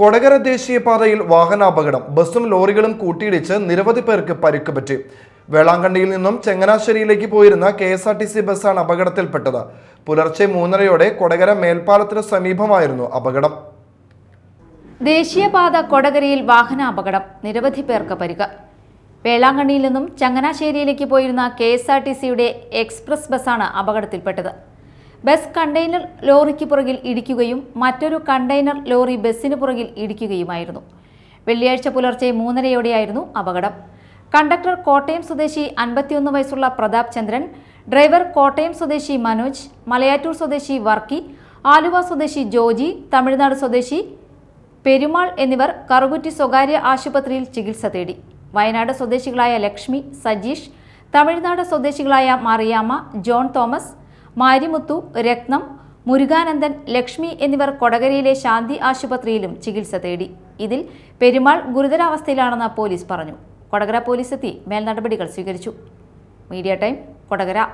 കൊടകര ദേശീയപാതയിൽ വാഹനാപകടം. ബസ്സും ലോറികളും കൂട്ടിയിടിച്ച് നിരവധി പേർക്ക് പരിക്ക് പറ്റി. വേളാങ്കണ്ണിയിൽ നിന്നും ചങ്ങനാശ്ശേരിയിലേക്ക് പോയിരുന്ന K S R T C ബസ്സാണ് അപകടത്തിൽപ്പെട്ടത്. പുലർച്ചെ മൂന്നരയോടെ കൊടകര മേൽപ്പാലത്തിന് സമീപമായിരുന്നു അപകടം. ദേശീയപാത കൊടകരയിൽ വാഹനാപകടം. നിരവധി പേർക്ക് പരിക്ക്. വേളാങ്കണ്ണിയിൽ നിന്നും ചങ്ങനാശ്ശേരിയിലേക്ക് പോയിരുന്ന കെ എസ് ആർ ടി സിയുടെ എക്സ്പ്രസ് ബസ്സാണ് അപകടത്തിൽപ്പെട്ടത്. ബസ് കണ്ടെയ്നർ ലോറിക്ക് പുറകിൽ ഇടിക്കുകയും മറ്റൊരു കണ്ടെയ്നർ ലോറി ബസ്സിന് പുറകിൽ ഇടിക്കുകയുമായിരുന്നു. വെള്ളിയാഴ്ച പുലർച്ചെ മൂന്നരയോടെയായിരുന്നു അപകടം. കണ്ടക്ടർ കോട്ടയം സ്വദേശി അൻപത്തിയൊന്ന് വയസ്സുള്ള പ്രതാപ് ചന്ദ്രൻ ഡ്രൈവർ കോട്ടയം സ്വദേശി മനോജ് മലയാറ്റൂർ സ്വദേശി വർക്കി ആലുവ സ്വദേശി ജോജി തമിഴ്നാട് സ്വദേശി പെരുമാൾ എന്നിവർ കറുകുറ്റി സ്വകാര്യ ആശുപത്രിയിൽ ചികിത്സ തേടി. വയനാട് സ്വദേശികളായ ലക്ഷ്മി സജീഷ് തമിഴ്നാട് സ്വദേശികളായ മറിയാമ്മ ജോൺ തോമസ് മാരിമുത്തു രത്നം മുരുകാനന്ദൻ ലക്ഷ്മി എന്നിവർ കൊടകരയിലെ ശാന്തി ആശുപത്രിയിലും ചികിത്സ തേടി. ഇതിൽ പെരുമാൾ ഗുരുതരാവസ്ഥയിലാണെന്ന് പോലീസ് പറഞ്ഞു. കൊടകര പോലീസ് എത്തി. മേൽനടപടികൾ സ്വീകരിച്ചു. Media Time Kodakara.